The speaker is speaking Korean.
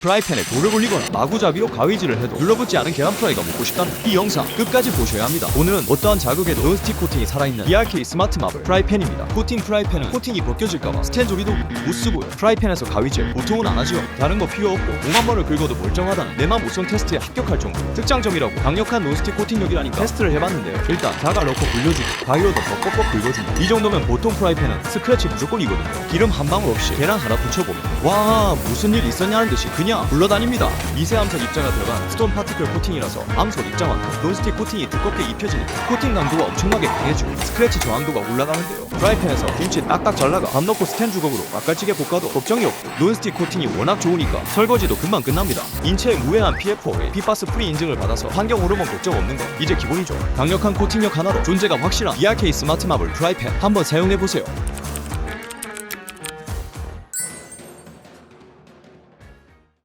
프라이팬에 돌을 올리거나 마구잡이로 가위질을 해도 눌러붙지 않은 계란 프라이가 먹고 싶다면 이 영상 끝까지 보셔야 합니다. 오늘은 어떠한 자극에도 논스틱 코팅이 살아있는 BRK 스마트 마블 프라이팬입니다. 코팅 프라이팬은 코팅이 벗겨질까봐 스텐 조리도 못 쓰고요. 프라이팬에서 가위질 보통은 안 하지요. 다른 거 필요 없고 5만 번을 긁어도 멀쩡하다는 내맘 우선 테스트에 합격할 정도. 특장점이라고 강력한 논스틱 코팅력이라니까 테스트를 해봤는데요. 일단 자갈 넣고 굴려주고 가위로도 더 뻑뻑 긁어준다. 이 정도면 보통 프라이팬은 스크래치 무조건이거든요. 기름 한 방울 없이 계란 하나 붙여보면 와 무슨 일 있었냐는 듯이 그냥 굴러다닙니다. 미세 암석 입자가 들어간 스톤 파티클 코팅이라서 암석 입자만큼 논스틱 코팅이 두껍게 입혀지니까 코팅 강도가 엄청나게 강해지고 스크래치 저항도가 올라가는데요. 프라이팬에서 김치 딱딱 잘라가 밥 넣고 스텐 주걱으로 맛깔찌개 볶아도 걱정이 없고 논스틱 코팅이 워낙 좋으니까 설거지도 금방 끝납니다. 인체에 무해한 PFOA, PFAS 프리 인증을 받아서 환경 호르몬 걱정 없는 거 이제 기본이죠. 강력한 코팅력 하나로 존재가 확실한 BRK 스마트 마블 프라이팬 한번 사용해 보세요.